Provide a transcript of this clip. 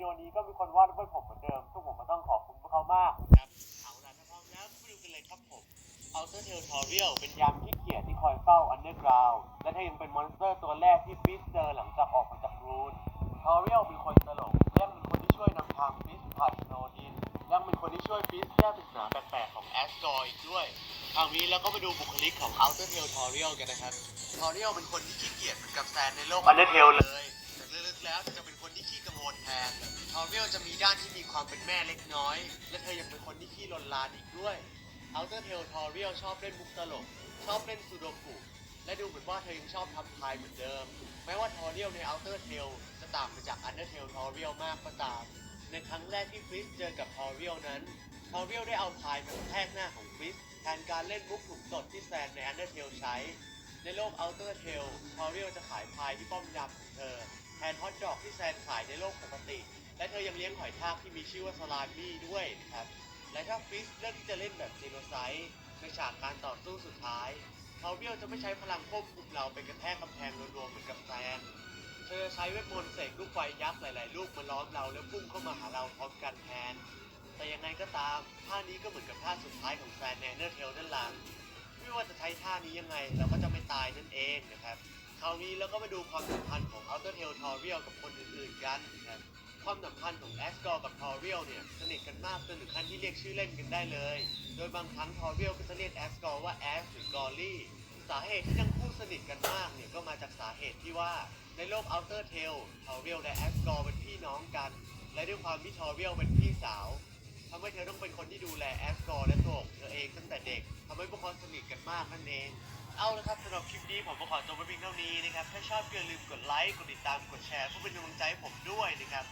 ดีโอนี้ก็มีคนวาดรูปให้ผมเหมือนเดิมซึ่งผมก็ต้องขอบคุณพวกเขามากนะครับเอาล่ะถ้าพร้อมแล้วก็ไปดูกันเลยครับผมอัลเทอร์เทลทอเรียลเป็นยามที่เกียจที่คอยเฝ้าอันเดอร์กราวและถ้ายังเป็นมอนสเตอร์ตัวแรกที่ฟิสเจอหลังจากออกมาจากรูนทอเรียลเป็นคนตลกยังเป็นคนที่ช่วยนำทางฟิสผ่านสโนดินยังเป็นคนที่ช่วยฟิสแก้ปริศนาแปลกๆของแอสกอร์อีกด้วยคราวนี้เราก็มาดูบุคลิกของอัลเทอร์เทลทอเรียลกันนะครับทอเรียลเป็นคนที่ขี้เกียจเหมือนกับแซนในโลกอันเดอร์เทลเลย แล้วเธอจะเป็นคนที่ขี้กังวลแทนทอเรียลจะมีด้านที่มีความเป็นแม่เล็กน้อย และเธอยังเป็นคนที่ขี้ลนลานอีกด้วยอัลเทอร์เทลทอเรียลชอบเล่นมุกตลก ชอบเล่นซูโดกุและดูเหมือนว่าเธอยังชอบทำทายเหมือนเดิม แม้ว่าทอเรียลในอัลเทอร์เทลจะต่างไปจากอันเดอร์เทลทอเรียลมากก็ตาม ในครั้งแรกที่ฟริสเจอกับทอเรียลนั้นทอเรียลได้เอาพายมากระแทกหน้าของฟริสแทนการเล่นมุกถุงสดที่แซนในอันเดอร์เทลใช้ ในโลกอัลเทอร์เทลทอเรียลจะขายพายที่ป้อมยามของเธอ แทนฮอตดอกที่แซนขายในโลกปกติ และเธอยังเลี้ยงหอยทากที่มีชื่อว่าสลามี่ด้วยนะครับ และถ้าฟิสเลือกที่จะเล่นแบบเจโนไซด์ในฉากการต่อสู้สุดท้ายทอเรียลจะไม่ใช้พลังควบคุมเราไปกระแทกกำแพงรวมๆเหมือนกับแซนเธอจะใช้เวทมนต์เสกลูกไฟยักษ์หลาย ๆ ลูกมาล้อมเราแล้วพุ่งเข้ามาหาเราพร้อมกันแทนแต่ยังไงก็ตามท่านี้ก็เหมือนกับท่าสุดท้ายของแซนแนเนอร์เทลนั่นแหละ ไม่ว่าจะใช้ท่านี้ยังไง เราก็จะไม่ตายนั่นเองนะครับ คราวนี้เราก็มาดูความสัมพันธ์ของอัลเทอร์เทลทอเรียลกับคนอื่นๆกันนะครับความสัมพันธ์ของแอสกอร์กับทอเรียลเนี่ยสนิทกันมากจนถึงขั้นที่เรียกชื่อเล่นกันได้เลย โดยบางครั้งทอเรียลก็จะเรียกแอสกอร์ว่าแอสหรือกอลลี่สาเหตุที่ทั้งคู่สนิทกันมากเนี่ยก็มาจากสาเหตุที่ว่าในโลกอัลเทอร์เทลทอเรียลและแอสกอร์เป็นพี่น้องกัน และด้วยความที่ทอเรียลเป็นพี่สาวทำให้เธอต้องเป็นคนที่ดูแลแอสกอร์และ เอเองตั้งแต่เด็กทำให้พวกเขาสนิทกันมากนั่นเอง เอาละครับสำหรับคลิปนี้ผมก็ขอจบไว้เพียงเท่านี้นะครับ ถ้าชอบอย่าลืมกดไลค์ กดติดตาม กดแชร์เพื่อเป็นกำลังใจให้ผมด้วยนะครับ